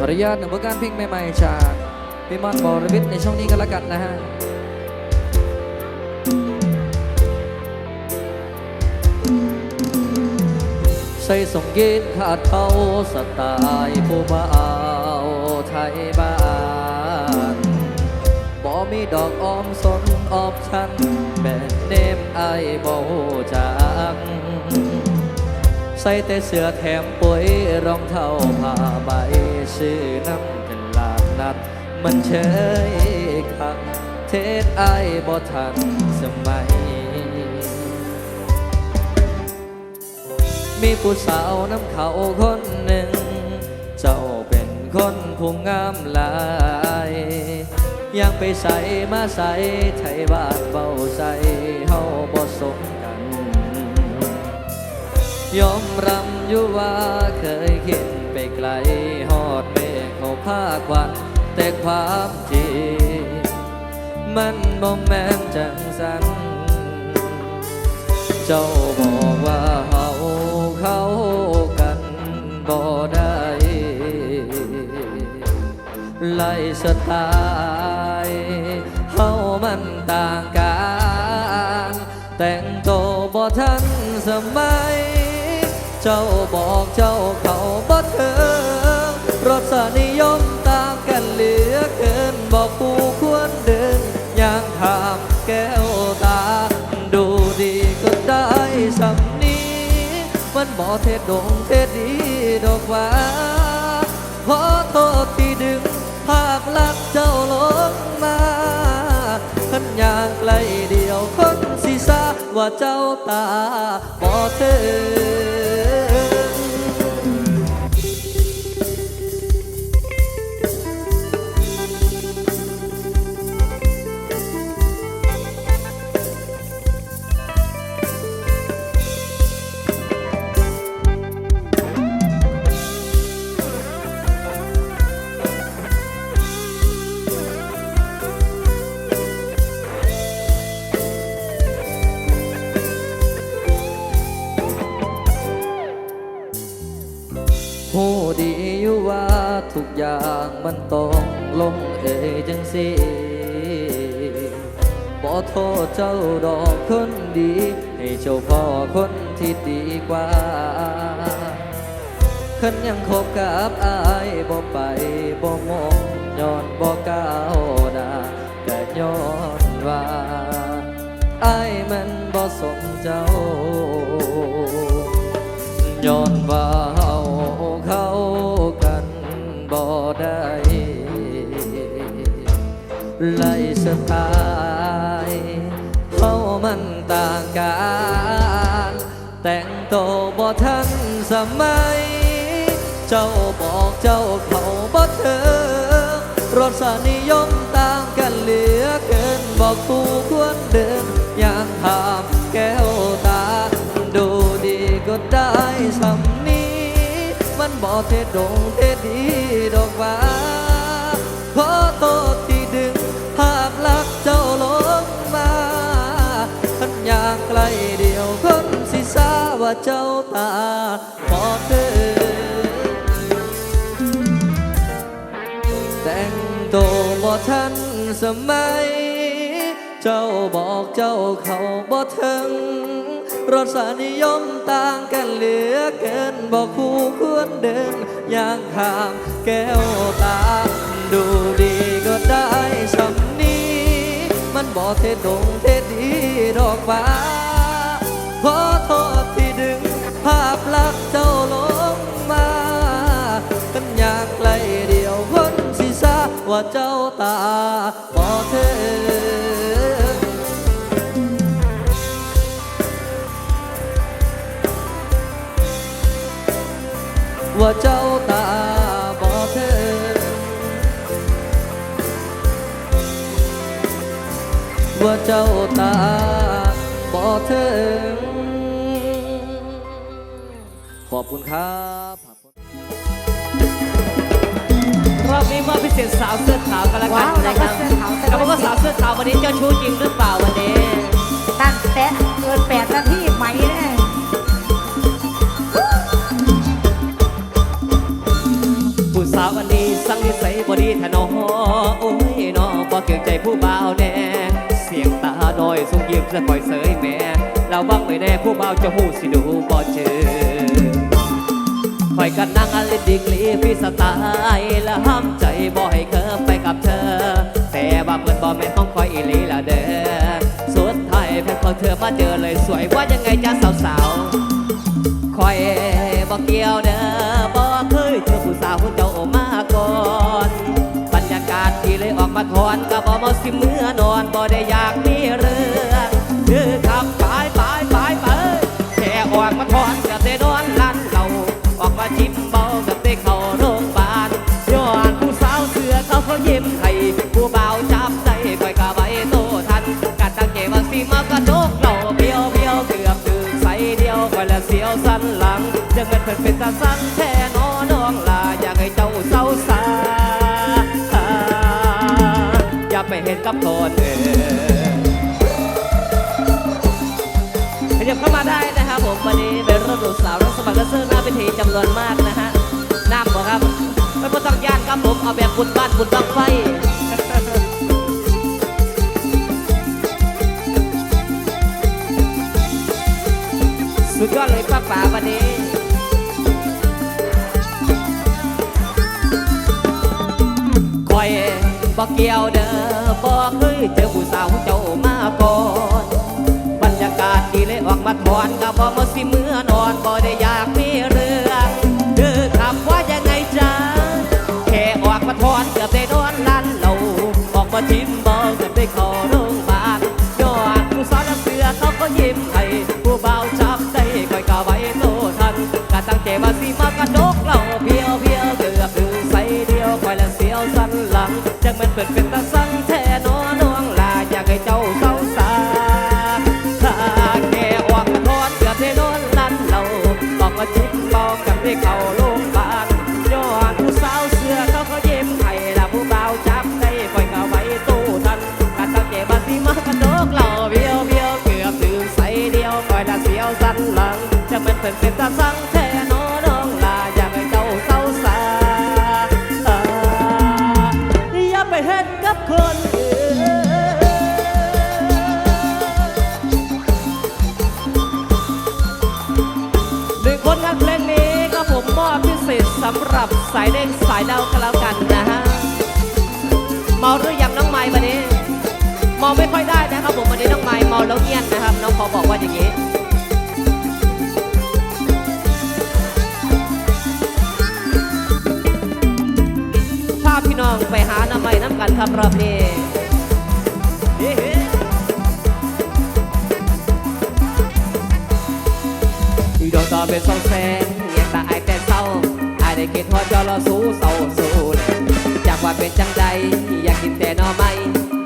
ขออนุญาตหนึ่งผลการเพลงใหม่ๆจากพี่มอนบอรวิทในช่องนี้ก็แล้วกันนะฮะใส่สงยีนขาดเขาสไตล์ผู้บ่าวไทยบ้านบ่มีดอกออมสนออบชันแม่เนมไอายบ่จักใส่แต่เสื้อแถมปุ๋ยรองเท้าผ้าใบ ชื่อน้ำเป็นลาดนัด มันเชยคักเทศไอายบ่ทันสมัย มีผู้สาวน้ำเขาคนหนึ่ง เจ้าเป็นคนผู้งามหลายยังไปใส่มาใส่ไทยบ้านเบาใส่เฮาบ่สมกัน ยอมรำอยู่ว่าเคยคิด ไกลหอดเมฆเขาพากวันแต่ความจริงมันบ่แม่นจังสัน เจ้าบอกว่าเฮาเขากันบ่ได้ไล่สไตล์เฮามันต่างกัน แต่งโตวบ่ทันสมัย จ้าบอกเจ้าเขาบ่เถิงรสนิยมต่างกันเหลือเกินบอกผู้ควรเดินย่างถามแก้วตา ดูดีก็ได้สำนี้ มันบ่เทศดงเทศดีดอกว่าขอโทษที่ดึงภาพลักเจ้าลงมา ขันยางไกลเดียวคนสิซาว่าเจ้าตาบ่เธอาดอกคนดี ให้เจ้าพ่อคนที่ดีกว่าคันยังคบกับอายบ่ไปบ่มองย้อนบ่ก้าวหน้าก็ย้อนว่าอายมันบ่สนเจ้าย้อนว่าเฮาเข้ากันบ่ได้ไล่สไตานแต่งโตบ่ทันสมัย เจ้าบอกเจ้าเขาบ่เถิงรสนิยมต่างกันเหลือเกินบอกผู้ควรเดินอย่างถามแก้วตา ดูดีก็ได้สำนี้ มันบอกเทดงเทดีดอกว่า ว่าเจ้าตาพอเธอ แต่งตัวบ่ทันสมัย เจ้าบอกเจ้าเขาบ่ถึงรสนิยมต่างกันเหลือเกินบอกคู่ควรเดินอย่างข้ามแก้วตา ดูดีก็ได้สำนี้ มันบอกเทศดงเทศดีดอกว่าขอโทษที่ ภาพลักษณ์เจ้าลงมากันอยากไกลเดียวคนสิซาว่าเจ้าตาพอเธอว่าเจ้าตาบอเธอว่าเจ้าตาบอเธอ อบคุณครับรอบนี้มอบพิเศษสาวเสื้อขาวกันแล้วกันนะครับเำแล้วก็สาวเสื้อขาววันนี้เจ้าชู้จริงหรือเปล่าวันนี้ตั้งแต่เกินแปดนาทีไหมเนี่ยผู้สาววันนี้สังนิสัยบอดีแทนอโอ้ยน้อพอเกี่งใจผู้บ่าวแน่เสียงตาน้อยทรงยิ้มจะปล่อยเสยแม่เราบ้างไม่แน่ผู้บ่าวจะหู้สิดูบ่เจอ อยก็นั่งอลินดิกลีพี่สไตล์และห้ามใจบ่ให้เคิบไปกับเธอ แต่ว่าเพื่อนบ่แม่นของคอยอีลีละเด้อสุดท้ายเพื่อนขอเธอมาเจอเลยสวยว่ายังไงจ้าสาวๆคอยบ่เกี่ยวเด้อบ่เคยเจอผู้สาวเจ้ามาก่อนบรรยากาศที่เลยออกมาทอนก็บ่มาสิเมื่อนอนบ่ได้อยากมีเรื่อง เพื่นเพื่นเป็นตาสั่แท่นอน้องลาอยากให้เจ้าเศร้าสาอย่าไปเห็นกับตัวเธอขยับเข้ามาได้นะครับผมวันนี้เป็นรถดูสาวรักสมัครเสื้อหน้าเป็นทีจำนวนมากนะฮะน้ำบอกครับไม่ต้องย่านครับผมเอาแบบบุญบ้านบุญบังไฟสุดยอดเลยป้าป๋าวันนี้ บอกเกี่ยวเด้อบอกเคยเจอผู้สาวเจ้ามาก่อนบรรยากาศดีเลยออกมาถอนก็บ่มาสิเมื่อนอนก็ได้อยากมีเรื่องเดือถามว่ายังไงจ้าแค่ออกมาถอนเกือบได้นอนลั่นเหล่าบอกมาทิมบอกกิดไปขอโรงพยาบาลยอดผู้สาวเสือเขาก็ยิ้มให้ผู้เบาใจ ได้เข้าโรงพยาบาลย้อนผู้สาวเสื้อเขาเขาเย็มไข่ละผู้บ่าวจับได้ปล่อยเขาไว้ตู้ทันกันตั้งเจ็บบัดที่มากระโดกเหล่าเบี้ยวเบี้ยวเกือบถึงใส่เดียวคอยละเสียวสันหลังจะเป็นเป็นเป็นตาสังายเด้งสายเดาก็แล้วกันนะฮะมอหรือยังน้องไม้วันนี้เมอไม่ค่อยได้นะครับผมวันนี้น้องไม้มอแล้วเงียบนะครับ น้องพอบอกว่าอย่างนี้ภาพพี่น้องไปหาน้ำใหม่น้ำกันครับรอบนี้ดวงตาเป็นสอง คิดฮอดยอรสูเศร้าสู้จากว่าเป็นจังใดอยากกินแต่นอไม่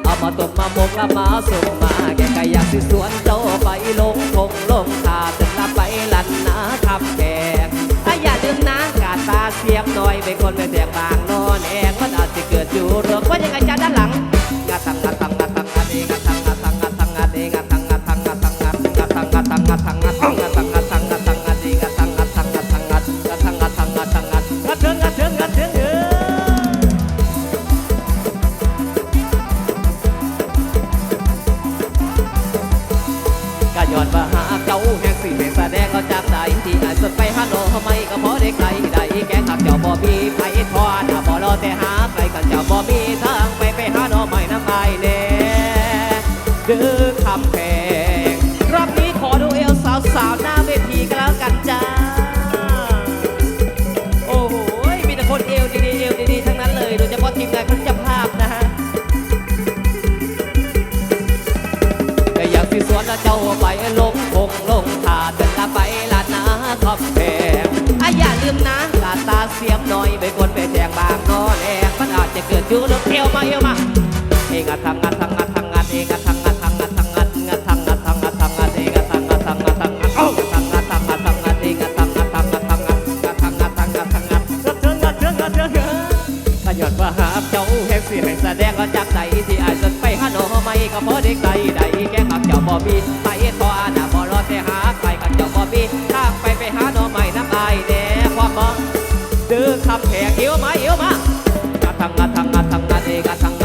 เอามาต้มมาหมกล้วมาส่งมา แกงก่อยากสิสวนโตไปลงทงลงขาตึกละไปลัดนะทับแขกถ้าอย่าลืมนะกาดตาเสียบหน่อยเป็นคนไม่แตงบางนอนแองมันอาจจะเกิดอยู่เรืองว่ายังไงจะด้านหลังงาตังงาตังงาตังงาเดงาตังงาตังงาตังงาเดงาตังงาตังงาตังงาตังงาตังงาตัง อยากสิสวนเจ้าไปลงคงลงทาเดินละไปลานาขอบแพงอะอย่าลืมนะลาตาเสียมหน่อยไปคนไปแจงบางนอแหลกมันอาจจะเกิดอยู่ลงเอวมาเอวมาเองอะทำงานทำงานทำงานเองอะทำงานทำงานทำงานงานทำงานทำงานทำงานเองอะทำงานทำงานทำงานเอ้าทำงานทำงานทำงานเองอะทำงานทำงานทำงานงานทำงานทำงานทำงานเถิงงานเถิงงานเถิงงานก็ย้อนว่าหาเจ้าแห่งสิแห่งแสดงก็จากใจที่อายสนไปหาโนไม่ก็พอได้ไกลใดแก บ่บีไปเอทอนาบ่รอแต่หาไปกันเจ้าบ่บีถ้าไปไปหาหน่อใหม่น้ำอายแน่ความบ่ดื้อคำแขกเอียวมาเอียวมากระทังกระทังกระทังกระเดกระทัง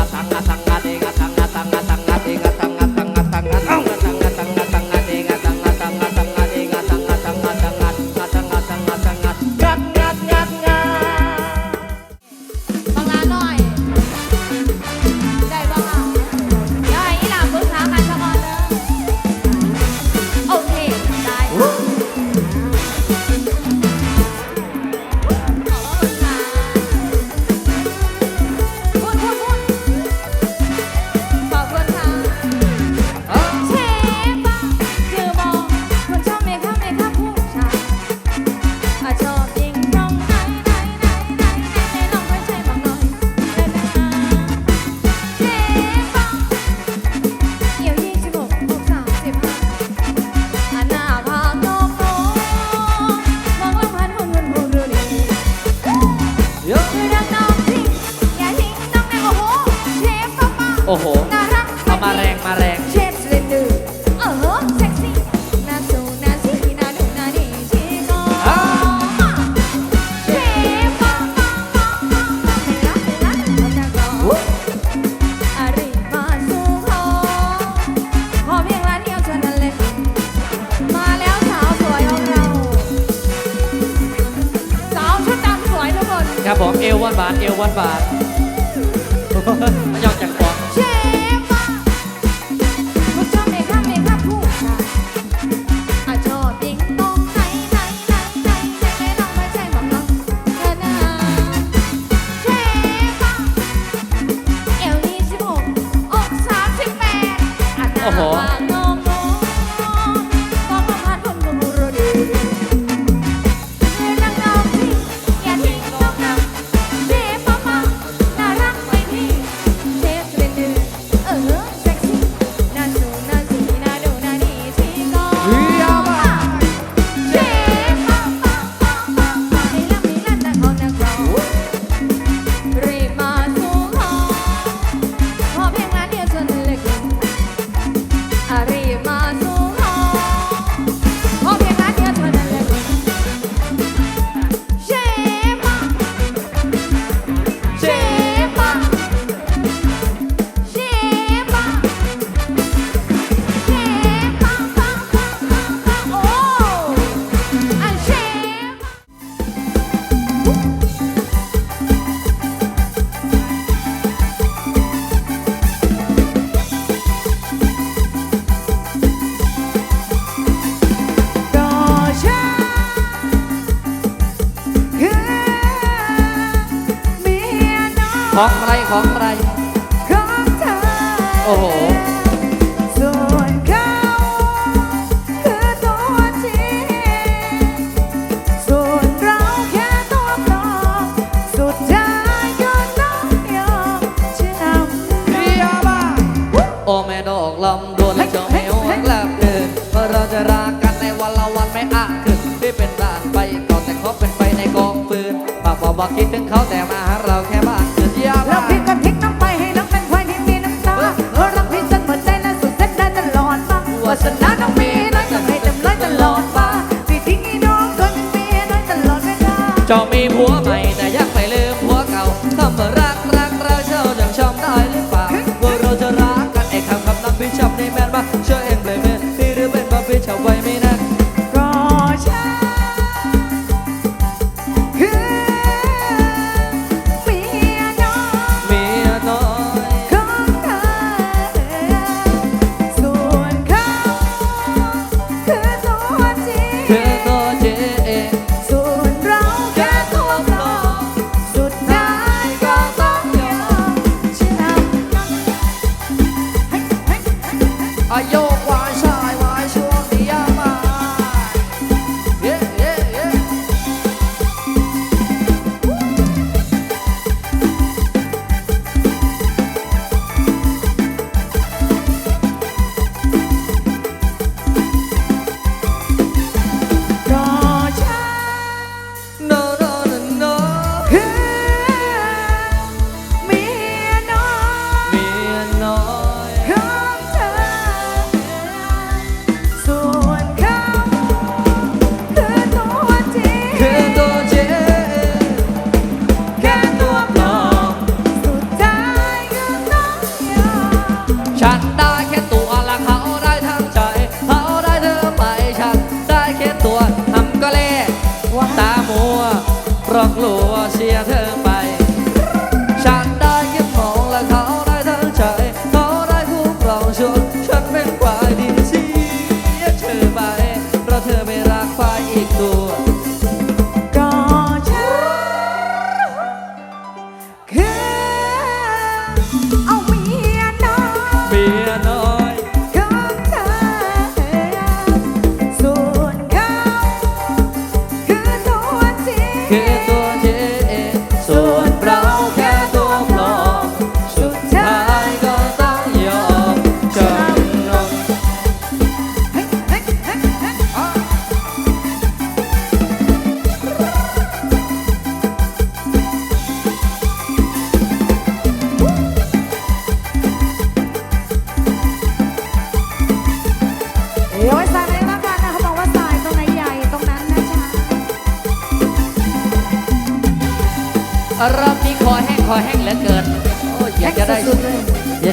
าทมัยอดจังกวา ของใครของใคร ของเธอโอ้โห ส่วนเขาคือตัวจริงส่วนเราแค่ตัวปลอมสุดท้ายก็ต้องยอมเชื่อเรียบ้าโอ้แม่ดอกลำดนเจ้าแมวแลบเดินเพราะเราจะรักกันในวันละวันไม่อาจขึ้นที่เป็นบ้ไปก่อนแต่เขาเป็นไปในกองฟืนปากบอกว่าคิดถึงเขา จะมีผัวใหม่แต่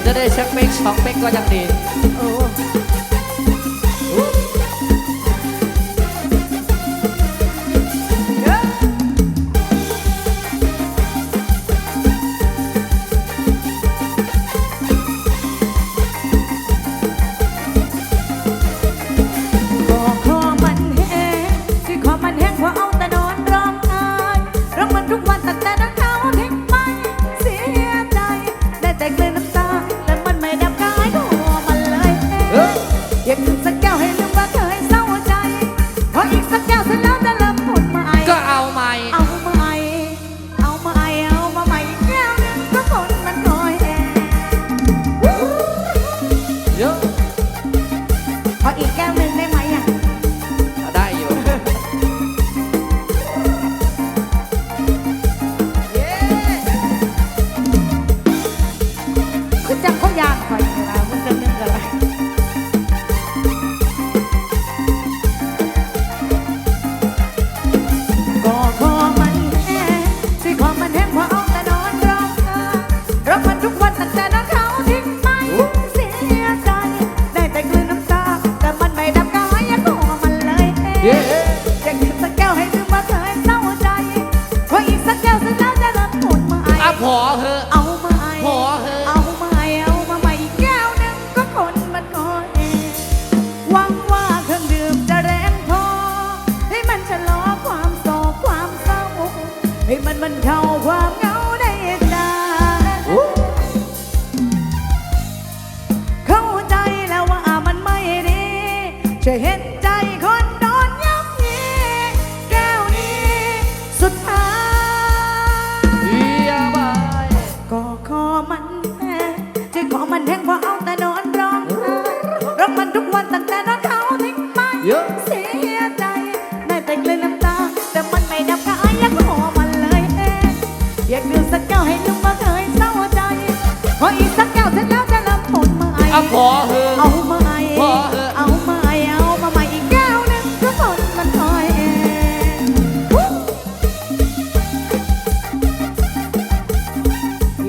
จะได้เช็คเมกช็อกเมกก็ยังดี เขายานคอยอยู่นะมันจะนึกอะไร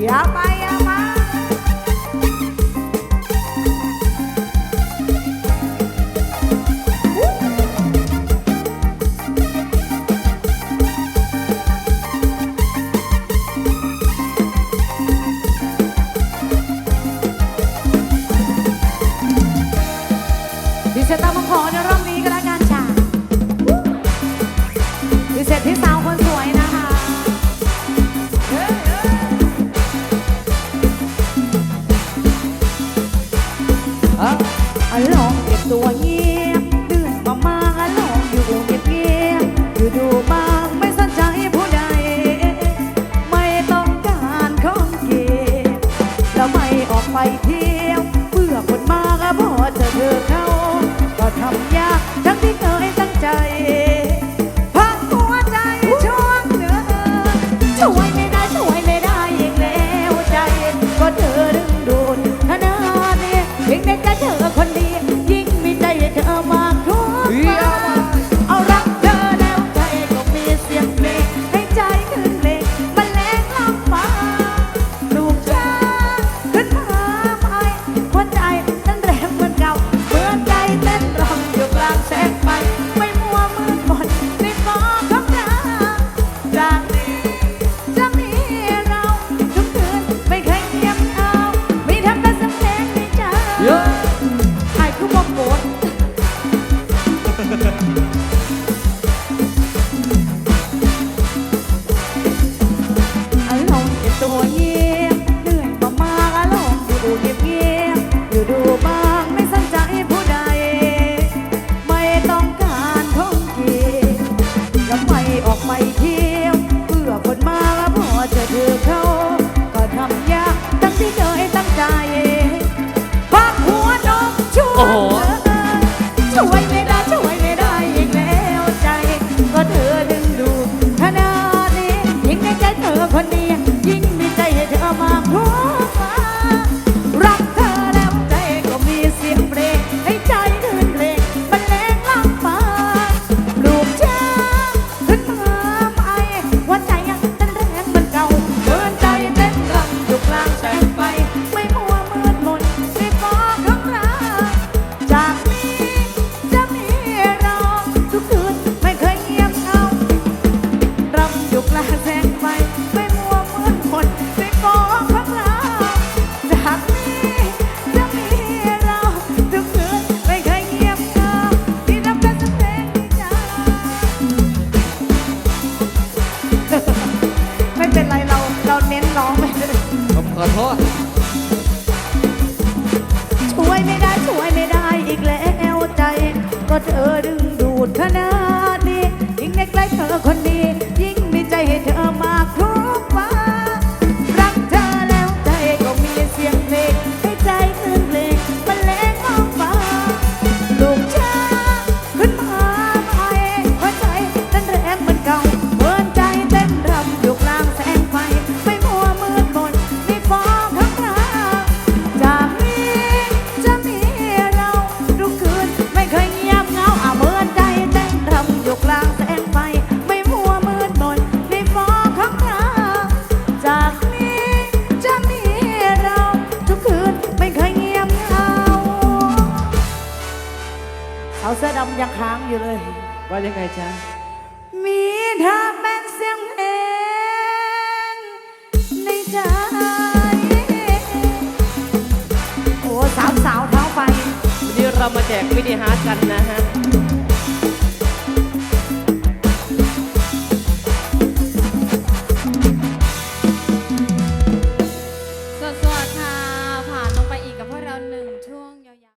Yeah, bye. ก็เธอดึงดูขนาดนี้ยิ่งในใจเธอคนนี้ยิ่งมีใจให้เธอมากทุก